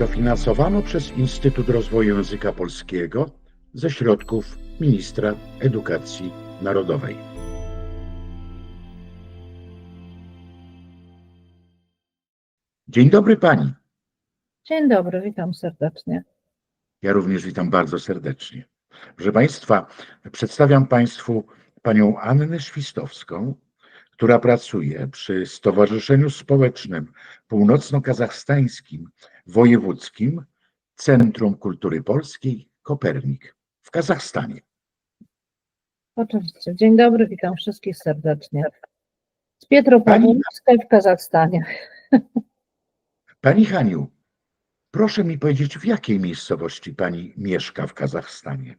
dofinansowano przez Instytut Rozwoju Języka Polskiego ze środków Ministra Edukacji Narodowej. Dzień dobry pani. Dzień dobry, witam serdecznie. Ja również witam bardzo serdecznie. Proszę Państwa, przedstawiam Państwu panią Annę Świstowską, która pracuje przy Stowarzyszeniu Społecznym Północno-Kazachstańskim Wojewódzkim Centrum Kultury Polskiej Kopernik w Kazachstanie. Oczywiście. Dzień dobry, witam wszystkich serdecznie. Z Pietropawłowska w Kazachstanie. Pani Haniu, proszę mi powiedzieć, w jakiej miejscowości pani mieszka w Kazachstanie?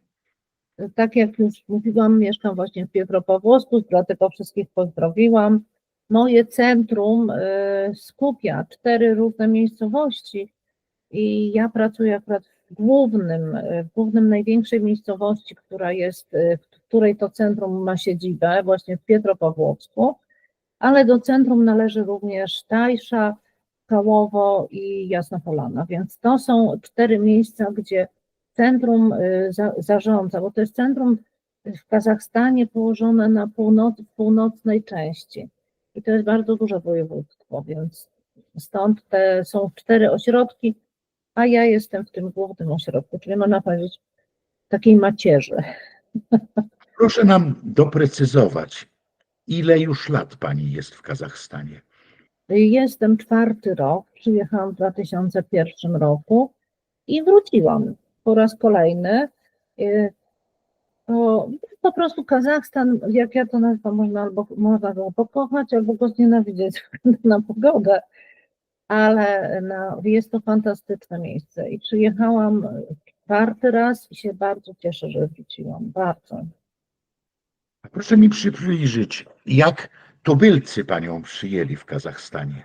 Tak jak już mówiłam, mieszkam właśnie w Pietropawłowsku, dlatego wszystkich pozdrowiłam. Moje centrum y, skupia cztery różne miejscowości i ja pracuję akurat w głównym, y, w głównym największej miejscowości, która jest, y, w której to centrum ma siedzibę, właśnie w Pietropawłowsku, ale do centrum należy również Tajsza, Kałowo i Jasnopolana, więc to są cztery miejsca, gdzie centrum y, za, zarządza, bo to jest centrum w Kazachstanie położone na północ, północnej części i to jest bardzo duże województwo, więc stąd te są cztery ośrodki, a ja jestem w tym głównym ośrodku, czyli można powiedzieć takiej macierzy. Proszę nam doprecyzować, ile już lat pani jest w Kazachstanie? Jestem czwarty rok, przyjechałam w 2001 roku i wróciłam po raz kolejny. To po prostu Kazachstan, jak ja to nazywam, można, albo, można go pokochać, albo go znienawidzieć na pogodę, ale na, jest to fantastyczne miejsce i przyjechałam czwarty raz i się bardzo cieszę, że wróciłam, bardzo. Proszę mi przybliżyć, jak tubylcy panią przyjęli w Kazachstanie.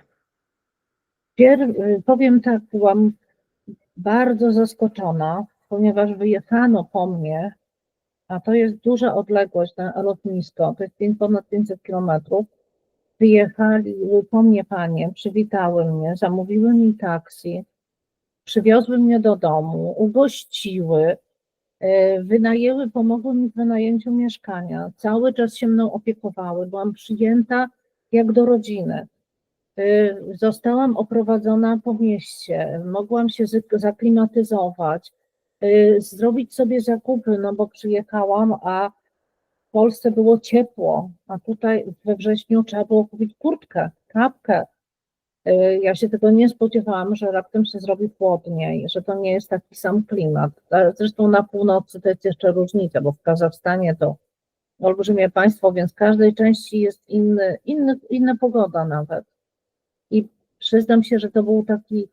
Pier, powiem tak, byłam bardzo zaskoczona, ponieważ wyjechano po mnie, a to jest duża odległość na lotnisko, to jest ponad 500 kilometrów. Wyjechali po mnie panie, przywitały mnie, zamówiły mi taksi, przywiozły mnie do domu, ugościły, y, wynajęły, pomogły mi w wynajęciu mieszkania, cały czas się mną opiekowały, byłam przyjęta jak do rodziny. Y, Zostałam oprowadzona po mieście, mogłam się zaklimatyzować, zrobić sobie zakupy, no bo przyjechałam, a w Polsce było ciepło, a tutaj we wrześniu trzeba było kupić kurtkę, kapkę. Y, Ja się tego nie spodziewałam, że raptem się zrobi chłodniej, że to nie jest taki sam klimat. Zresztą na północy to jest jeszcze różnica, bo w Kazachstanie to olbrzymie państwo, więc w każdej części jest inny, inny, inna pogoda nawet. I przyznam się, że to był taki,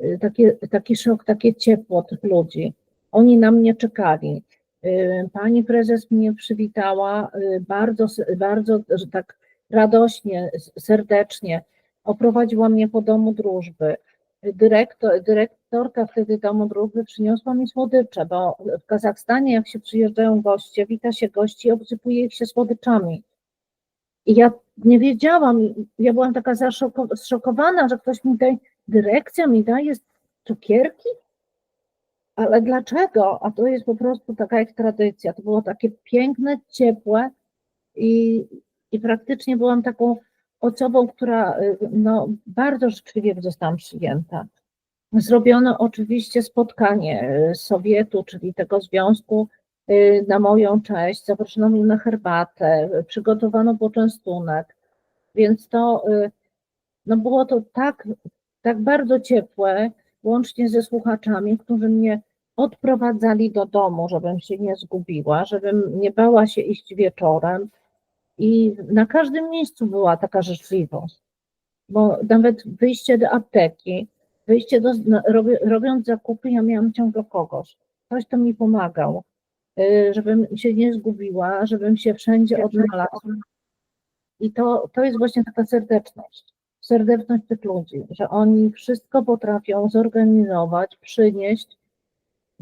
y, taki, taki szok, takie ciepło tych ludzi. Oni na mnie czekali. Y, Pani prezes mnie przywitała y, bardzo, bardzo, że tak radośnie, serdecznie. Oprowadziła mnie po domu drużby. Dyrektor, dyrektorka wtedy domu drużby przyniosła mi słodycze, bo w Kazachstanie, jak się przyjeżdżają goście, wita się gości, obsypuje ich się słodyczami. I ja nie wiedziałam, ja byłam taka zaszoko- zszokowana, że ktoś mi daje, dyrekcja mi daje cukierki? Ale dlaczego? A to jest po prostu taka jak tradycja. To było takie piękne, ciepłe i, i praktycznie byłam taką osobą, która y, no, bardzo życzliwie zostałam przyjęta. Zrobiono oczywiście spotkanie y, Sowietu, czyli tego związku y, na moją cześć. Zaproszono mnie na herbatę, przygotowano poczęstunek, więc to no było to tak, tak bardzo ciepłe, łącznie ze słuchaczami, którzy mnie odprowadzali do domu, żebym się nie zgubiła, żebym nie bała się iść wieczorem. I na każdym miejscu była taka życzliwość, bo nawet wyjście do apteki, wyjście do, robi, robiąc zakupy, ja miałam ciągle kogoś. Ktoś to mi pomagał, y, żebym się nie zgubiła, żebym się wszędzie odnalazła. I to, to jest właśnie taka serdeczność, serdeczność tych ludzi, że oni wszystko potrafią zorganizować, przynieść,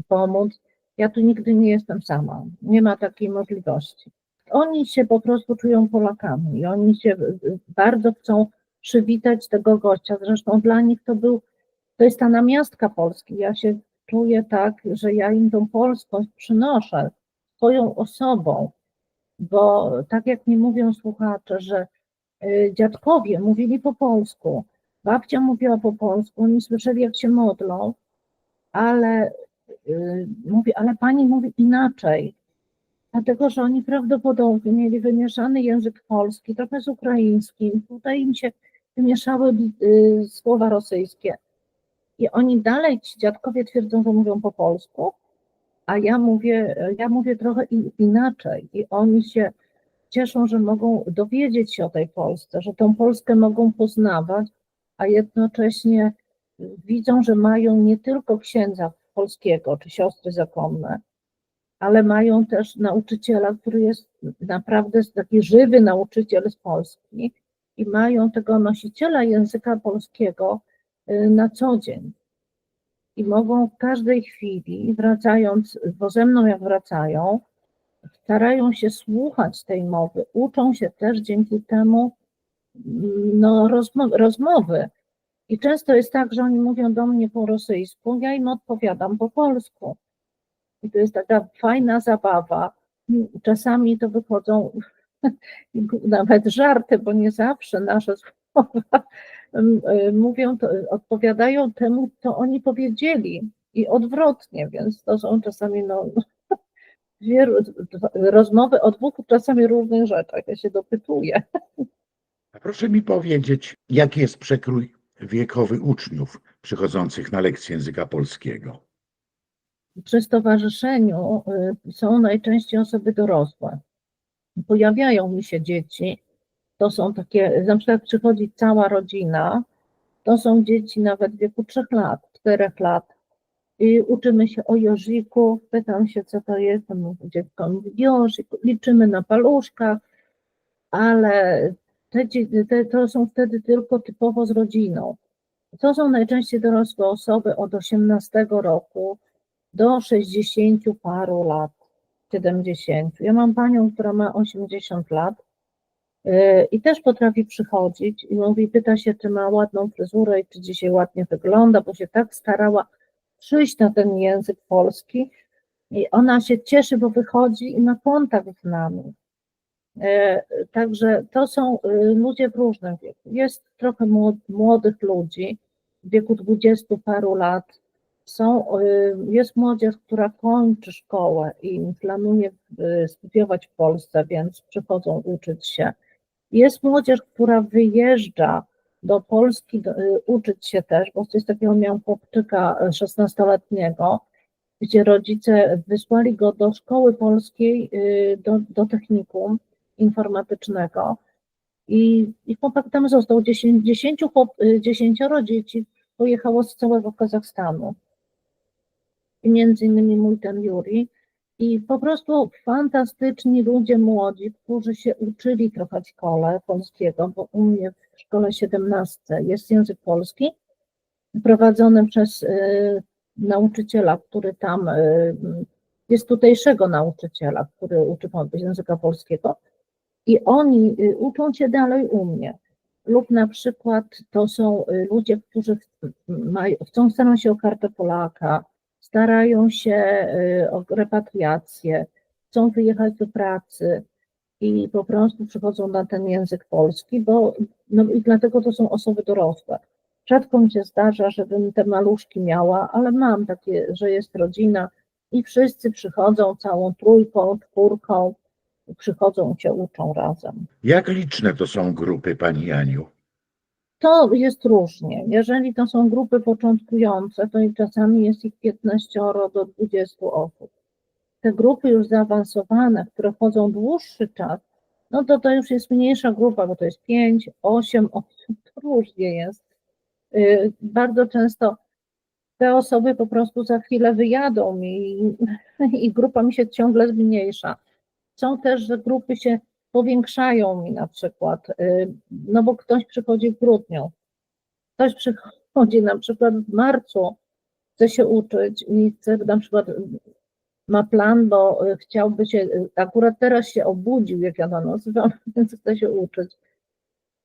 pomóc. Ja tu nigdy nie jestem sama, nie ma takiej możliwości. Oni się po prostu czują Polakami i oni się bardzo chcą przywitać tego gościa. Zresztą dla nich to był to jest ta namiastka Polski. Ja się czuję tak, że ja im tą polskość przynoszę swoją osobą, bo tak jak mi mówią słuchacze, że y, dziadkowie mówili po polsku, babcia mówiła po polsku, oni słyszeli jak się modlą, ale mówi, ale pani mówi inaczej, dlatego że oni prawdopodobnie mieli wymieszany język polski, trochę z ukraińskim, tutaj im się wymieszały y, słowa rosyjskie. I oni dalej, ci dziadkowie twierdzą, że mówią po polsku, a ja mówię, ja mówię trochę in- inaczej. I oni się cieszą, że mogą dowiedzieć się o tej Polsce, że tą Polskę mogą poznawać, a jednocześnie widzą, że mają nie tylko księdza polskiego czy siostry zakonne, ale mają też nauczyciela, który jest naprawdę taki żywy nauczyciel z Polski i mają tego nosiciela języka polskiego y, na co dzień. I mogą w każdej chwili, wracając, bo ze mną jak wracają, starają się słuchać tej mowy, uczą się też dzięki temu mm, no, rozmo- rozmowy. I często jest tak, że oni mówią do mnie po rosyjsku, ja im odpowiadam po polsku. I to jest taka fajna zabawa. Czasami to wychodzą nawet żarty, bo nie zawsze nasze słowa mówią, to, odpowiadają temu, co oni powiedzieli i odwrotnie, więc to są czasami no, dwie rozmowy o dwóch czasami różnych rzeczach. Ja się dopytuję. Proszę mi powiedzieć, jaki jest przekrój wiekowy uczniów przychodzących na lekcje języka polskiego? Przy stowarzyszeniu y, są najczęściej osoby dorosłe. Pojawiają mi się dzieci. To są takie, na przykład przychodzi cała rodzina, to są dzieci nawet w wieku 3 lat, 4 lat. I uczymy się o jożiku, pytam się, co to jest, to dziecko mówi jożik, liczymy na paluszkach, ale te, te, to są wtedy tylko typowo z rodziną. To są najczęściej dorosłe osoby od 18 roku do 60 paru lat, 70. Ja mam panią, która ma 80 lat yy, i też potrafi przychodzić i mówi, pyta się, czy ma ładną fryzurę i czy dzisiaj ładnie wygląda, bo się tak starała przyjść na ten język polski i ona się cieszy, bo wychodzi i ma kontakt z nami. E, Także to są y, ludzie w różnym wieku. Jest trochę młod- młodych ludzi w wieku dwudziestu paru lat. Są, y, jest młodzież, która kończy szkołę i planuje studiować w Polsce, więc przychodzą uczyć się. Jest młodzież, która wyjeżdża do Polski uczyć się też, bo coś takiego miałam chłopczyka y, 16-letniego, gdzie rodzice wysłali go do szkoły polskiej, do, do technikum informatycznego i, i chłopak tam został. 10, 10, chłop, y, 10 dzieci pojechało z całego Kazachstanu. I między innymi mój ten Juri. I po prostu fantastyczni ludzie młodzi, którzy się uczyli trochę w szkole polskiego, bo u mnie w szkole 17 jest język polski, prowadzony przez y, nauczyciela, który tam y, jest tutejszego nauczyciela, który uczy języka polskiego. I oni y, uczą się dalej u mnie. Lub na przykład to są y, ludzie, którzy chcą, starają się o kartę Polaka, starają się y, o repatriację, chcą wyjechać do pracy i po prostu przychodzą na ten język polski, bo no i dlatego to są osoby dorosłe. Rzadko mi się zdarza, żebym te maluszki miała, ale mam takie, że jest rodzina i wszyscy przychodzą całą trójką, czwórką, przychodzą się uczą razem. Jak liczne to są grupy, Pani Aniu? To jest różnie. Jeżeli to są grupy początkujące, to i czasami jest ich 15 do 20 osób. Te grupy już zaawansowane, które chodzą dłuższy czas, no to to już jest mniejsza grupa, bo to jest 5, 8 osób, to różnie jest. Y, Bardzo często te osoby po prostu za chwilę wyjadą i, i grupa mi się ciągle zmniejsza. Są też, że grupy się powiększają mi na przykład, y, no bo ktoś przychodzi w grudniu, ktoś przychodzi na przykład w marcu, chce się uczyć i chce na przykład ma plan, bo y, chciałby się, y, akurat teraz się obudził, jak ja to nazywam, więc chce się uczyć.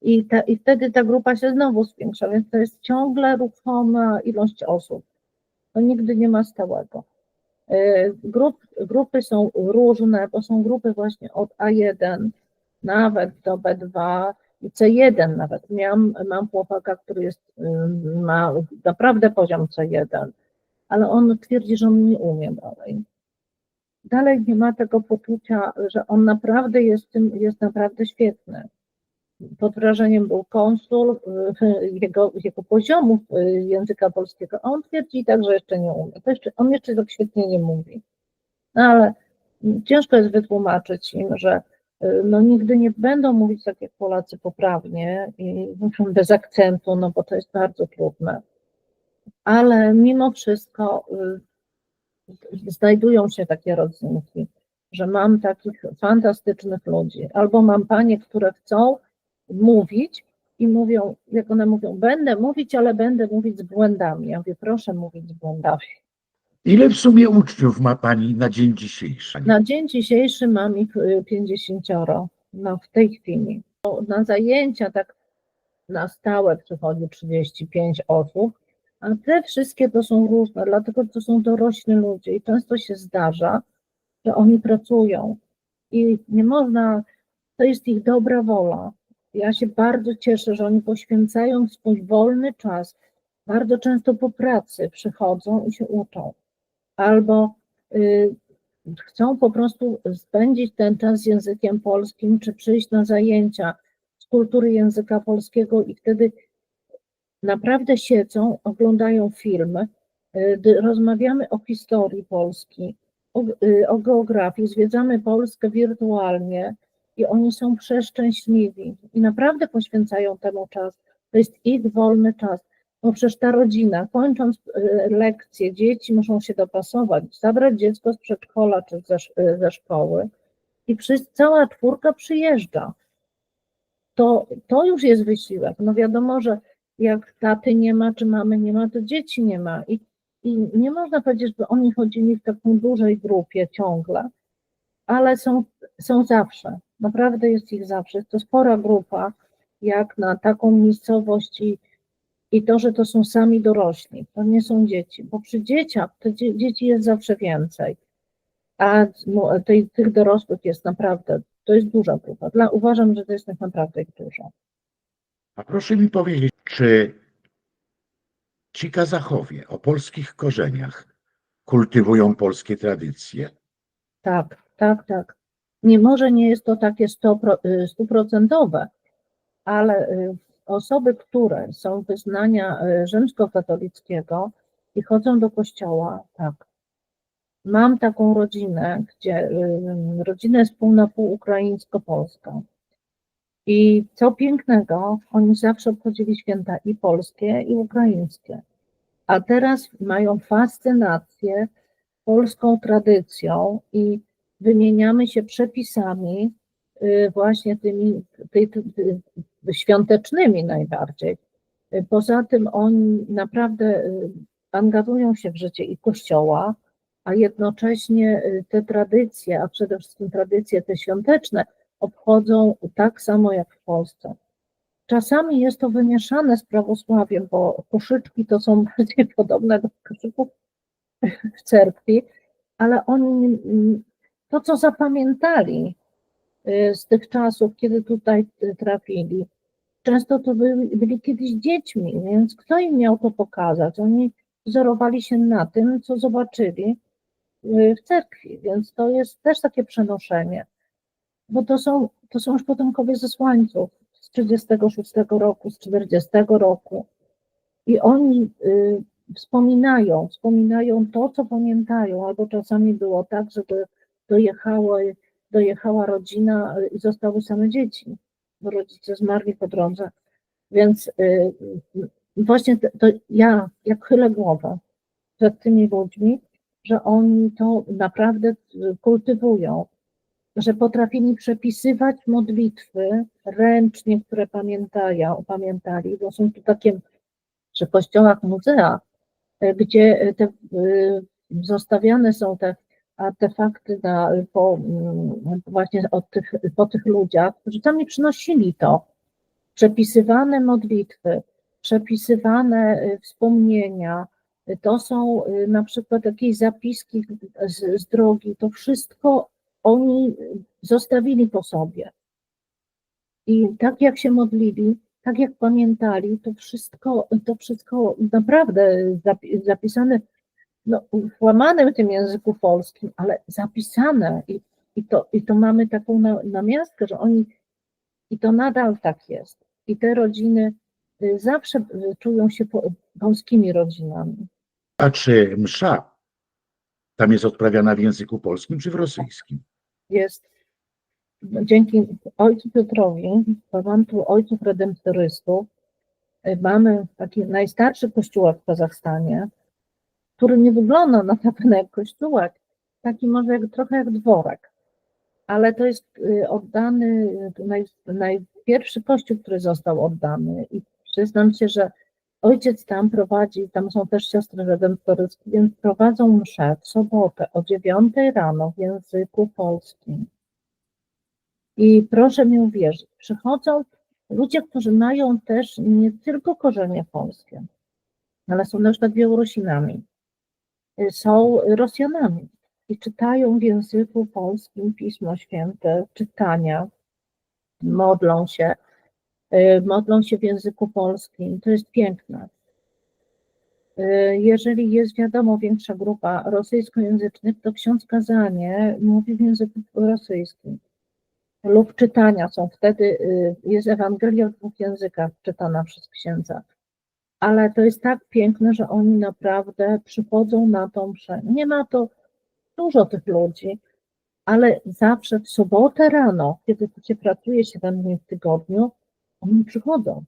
I, te, I wtedy ta grupa się znowu zwiększa, więc to jest ciągle ruchoma ilość osób. To nigdy nie ma stałego. Y, Grup, grupy są różne, bo są grupy właśnie od A1 nawet do B2 i C1 nawet. Miałam, mam chłopaka, który jest, y, ma naprawdę poziom C1, ale on twierdzi, że on nie umie dalej. Dalej nie ma tego poczucia, że on naprawdę jest tym, jest naprawdę świetny. Pod wrażeniem był konsul y, jego, jego poziomu y, języka polskiego, on twierdzi tak, że jeszcze nie umie. To jeszcze, on jeszcze tak świetnie nie mówi. No ale ciężko jest wytłumaczyć im, że y, no nigdy nie będą mówić tak jak Polacy poprawnie i bez akcentu, no bo to jest bardzo trudne. Ale mimo wszystko znajdują się takie rodzinki, że mam takich fantastycznych ludzi, albo mam panie, które chcą mówić i mówią, jak one mówią, będę mówić, ale będę mówić z błędami. Ja mówię, proszę mówić z błędami. Ile w sumie uczniów ma pani na dzień dzisiejszy? Na dzień dzisiejszy mam ich y, 50, no w tej chwili. No, Na zajęcia tak na stałe przychodzi 35 osób, a te wszystkie to są różne, dlatego to są dorośli ludzie i często się zdarza, że oni pracują i nie można, to jest ich dobra wola. Ja się bardzo cieszę, że oni poświęcają swój wolny czas, bardzo często po pracy przychodzą i się uczą. Albo y, chcą po prostu spędzić ten czas z językiem polskim, czy przyjść na zajęcia z kultury języka polskiego i wtedy naprawdę siedzą, oglądają filmy, y, rozmawiamy o historii Polski, o, y, o geografii, zwiedzamy Polskę wirtualnie i oni są przeszczęśliwi i naprawdę poświęcają temu czas. To jest ich wolny czas. No przecież ta rodzina, kończąc y, lekcje, dzieci muszą się dopasować, zabrać dziecko z przedszkola czy ze, y, ze szkoły i przy, cała czwórka przyjeżdża. To, to już jest wysiłek. No wiadomo, że jak taty nie ma, czy mamy nie ma, to dzieci nie ma. I, i nie można powiedzieć, że oni chodzili w takiej dużej grupie ciągle, ale są, są zawsze. Naprawdę jest ich zawsze. To spora grupa, jak na taką miejscowość i, i to, że to są sami dorośli, to nie są dzieci, bo przy dzieciach to dzie, dzieci jest zawsze więcej, a no, tej, tych dorosłych jest naprawdę, to jest duża grupa. Dla, uważam, że to jest tak naprawdę dużo. A proszę mi powiedzieć, czy ci Kazachowie o polskich korzeniach kultywują polskie tradycje? Tak, tak, tak. Nie może nie jest to takie y, stuprocentowe, ale y, osoby, które są wyznania y, rzymskokatolickiego i chodzą do kościoła, tak. Mam taką rodzinę, gdzie rodzina jest pół na pół ukraińsko-polska. I co pięknego, oni zawsze obchodzili święta i polskie, i ukraińskie. A teraz mają fascynację polską tradycją i wymieniamy się przepisami, y, właśnie tymi tej, tej, świątecznymi najbardziej. Y, Poza tym oni naprawdę y, angażują się w życie i kościoła, a jednocześnie te tradycje, a przede wszystkim tradycje te świąteczne, obchodzą tak samo jak w Polsce. Czasami jest to wymieszane z prawosławiem, bo koszyczki to są bardziej podobne do koszyków w cerkwi, ale oni to, co zapamiętali y, z tych czasów, kiedy tutaj y, trafili, często to byli, byli kiedyś dziećmi, więc kto im miał to pokazać? Oni wzorowali się na tym, co zobaczyli y, w cerkwi, więc to jest też takie przenoszenie, bo to są, to są już potomkowie zesłańców z 36 roku, z 40 roku i oni y, wspominają, wspominają to, co pamiętają, albo czasami było tak, że do, dojechały, dojechała rodzina y, i zostały same dzieci, bo rodzice zmarli po drodze. Więc y, y, właśnie to, to ja, jak chylę głowę przed tymi ludźmi, że oni to naprawdę y, kultywują, że potrafili przepisywać modlitwy ręcznie, które pamiętają, pamiętali, bo są tu takie przy kościołach muzea, e, gdzie te, y, zostawiane są te artefakty na, po, mm, właśnie od tych, po tych ludziach, którzy sami przynosili to. przepisywane modlitwy, przepisywane y, wspomnienia, y, to są y, na przykład jakieś zapiski z, z drogi, to wszystko oni zostawili po sobie. I tak jak się modlili, tak jak pamiętali, to wszystko, to wszystko naprawdę zapi- zapisane no, w łamanym tym języku polskim, ale zapisane i, i, to, i to mamy taką na, namiastkę, że oni i to nadal tak jest. I te rodziny y, zawsze y, czują się po, polskimi rodzinami. A czy msza tam jest odprawiana w języku polskim czy w rosyjskim? Jest dzięki ojcu Piotrowi, tu ojców redemptorystów, y, mamy taki najstarszy kościółek w Kazachstanie, który nie wygląda notabene jak kościółek, taki może jak, trochę jak dworek, ale to jest y, oddany, y, naj, najpierwszy kościół, który został oddany. I przyznam się, że ojciec tam prowadzi, tam są też siostry redemptoryskie, więc prowadzą mszę w sobotę o 9 rano w języku polskim. I proszę mi uwierzyć, przychodzą ludzie, którzy mają też nie tylko korzenie polskie, ale są na przykład Białorusinami, są Rosjanami i czytają w języku polskim Pismo Święte, czytania, modlą się, y, modlą się w języku polskim. To jest piękne. Y, Jeżeli jest wiadomo większa grupa rosyjskojęzycznych, to ksiądz kazanie mówi w języku rosyjskim lub czytania są wtedy, y, jest Ewangelia w dwóch językach czytana przez księdza. Ale to jest tak piękne, że oni naprawdę przychodzą na tą mszę. Nie ma to dużo tych ludzi, ale zawsze w sobotę rano, kiedy się pracuje 7 dni w tygodniu, oni przychodzą.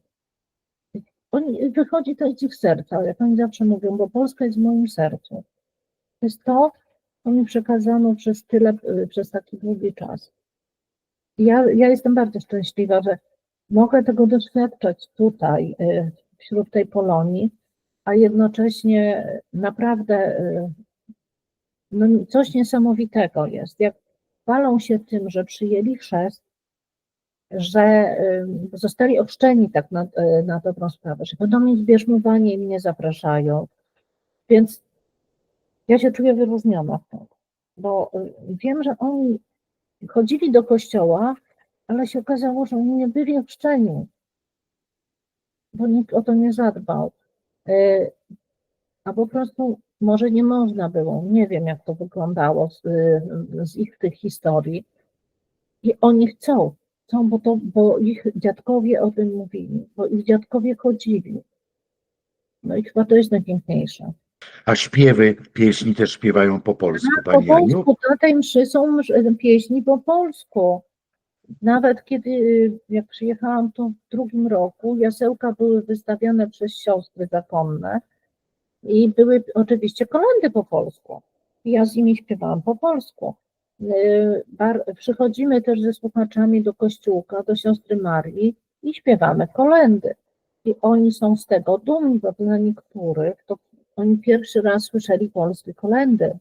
Oni, wychodzi to z ich serca, jak oni zawsze mówią, bo Polska jest w moim sercu. To jest to, co mi przekazano przez tyle, przez taki długi czas. Ja, ja jestem bardzo szczęśliwa, że mogę tego doświadczać tutaj, y, wśród tej Polonii, a jednocześnie naprawdę y, no, coś niesamowitego jest. Jak chwalą się tym, że przyjęli chrzest, że y, zostali ochrzczeni tak na, y, na dobrą sprawę, że będą mieć bierzmowanie i mnie zapraszają. Więc ja się czuję wyróżniona w tym, bo wiem, że oni chodzili do kościoła, ale się okazało, że oni nie byli ochrzczeni, bo nikt o to nie zadbał. Y, A po prostu może nie można było, nie wiem jak to wyglądało z, y, z ich tych historii. I oni chcą, chcą, bo, to, bo ich dziadkowie o tym mówili, bo ich dziadkowie chodzili. No i chyba to jest najpiękniejsze. A śpiewy, pieśni też śpiewają po polsku, Tak, po Pani Aniu? polsku, na tej mszy są msz- pieśni po polsku. Nawet kiedy, y, jak przyjechałam tu w drugim roku, jasełka były wystawiane przez siostry zakonne i były oczywiście kolendy po polsku. Ja z nimi śpiewałam po polsku. Y, Przychodzimy też ze słuchaczami do kościółka, do siostry Marii i śpiewamy kolendy. I oni są z tego dumni, bo dla niektórych to oni pierwszy raz słyszeli polskie kolendy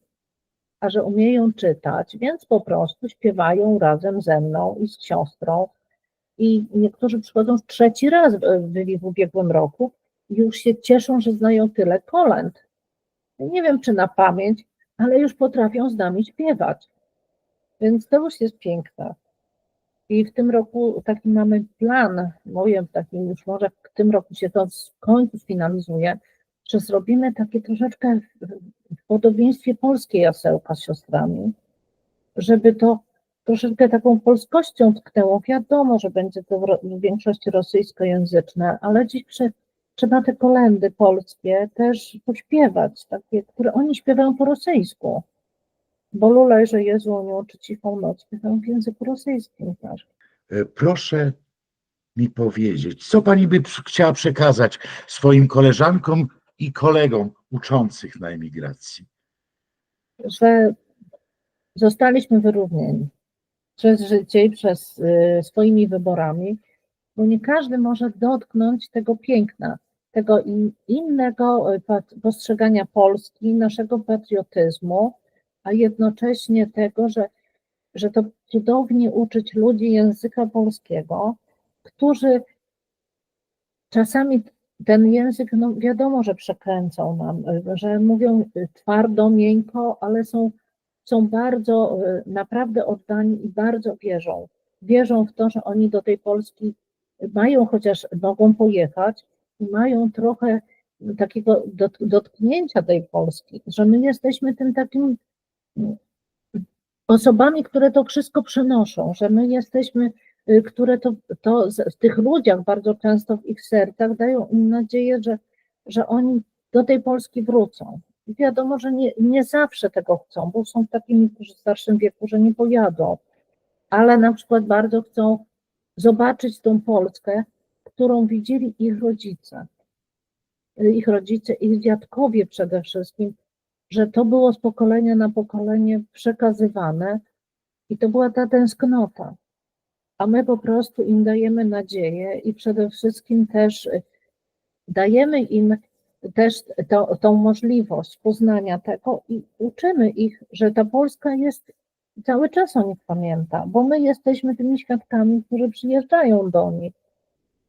a że umieją czytać, więc po prostu śpiewają razem ze mną i z siostrą. I niektórzy przychodzą trzeci raz, byli w ubiegłym roku, i już się cieszą, że znają tyle kolęd. Nie wiem, czy na pamięć, ale już potrafią z nami śpiewać. Więc to już jest piękne. I w tym roku taki mamy plan, moje taki już może w tym roku się to w końcu sfinalizuje, że zrobimy takie troszeczkę w- podobieństwie polskiej jasełka z siostrami, żeby to troszeczkę taką polskością tknęło. Wiadomo, że będzie to w, większości rosyjskojęzyczne, ale dziś trzeba te kolendy polskie też pośpiewać, takie, które oni śpiewają po rosyjsku. Bo Lulej, że Jezu nie uczy cichą noc, śpiewają w języku rosyjskim. E, Proszę mi powiedzieć, co Pani by chciała przekazać swoim koleżankom i kolegom uczących na emigracji? że zostaliśmy wyrównani przez życie i przez y, swoimi wyborami, bo nie każdy może dotknąć tego piękna, tego in, innego y, postrzegania Polski, naszego patriotyzmu, a jednocześnie tego, że, że to cudownie uczyć ludzi języka polskiego, którzy czasami ten język, no wiadomo, że przekręcał nam, że mówią y, twardo, miękko, ale są, są bardzo y, naprawdę oddani i bardzo wierzą. Wierzą w to, że oni do tej Polski mają, chociaż mogą pojechać, i mają trochę takiego dot, dotknięcia tej Polski, że my jesteśmy tym takim mm, osobami, które to wszystko przynoszą, że my jesteśmy, które to, to w tych ludziach bardzo często w ich sercach dają im nadzieję, że, że oni do tej Polski wrócą. I wiadomo, że nie, nie zawsze tego chcą, bo są takimi, którzy w starszym wieku, że nie pojadą, ale na przykład bardzo chcą zobaczyć tą Polskę, którą widzieli ich rodzice. Y, Ich rodzice, ich dziadkowie przede wszystkim, że to było z pokolenia na pokolenie przekazywane i to była ta tęsknota. A my po prostu im dajemy nadzieję i przede wszystkim też dajemy im też to, tą możliwość poznania tego i uczymy ich, że ta Polska jest cały czas o nich pamięta, bo my jesteśmy tymi świadkami, którzy przyjeżdżają do nich.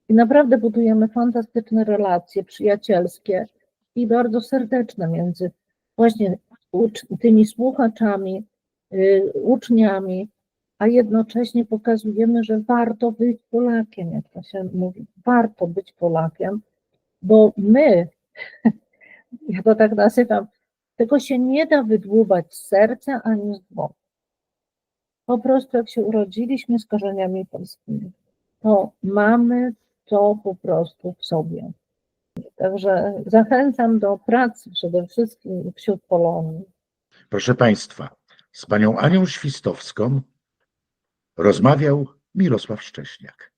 I naprawdę budujemy fantastyczne relacje przyjacielskie i bardzo serdeczne między właśnie tymi słuchaczami, y, uczniami, a jednocześnie pokazujemy, że warto być Polakiem, jak to się mówi, warto być Polakiem, bo my, ja to tak nazywam, tego się nie da wydłubać z serca ani z głowy. Po prostu jak się urodziliśmy z korzeniami polskimi, to mamy to po prostu w sobie. Także zachęcam do pracy przede wszystkim wśród Polonii. Proszę Państwa, z panią Anią Świstowską rozmawiał Mirosław Szcześniak.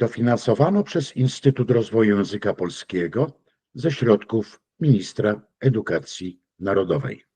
Dofinansowano przez Instytut Rozwoju Języka Polskiego ze środków Ministra Edukacji Narodowej.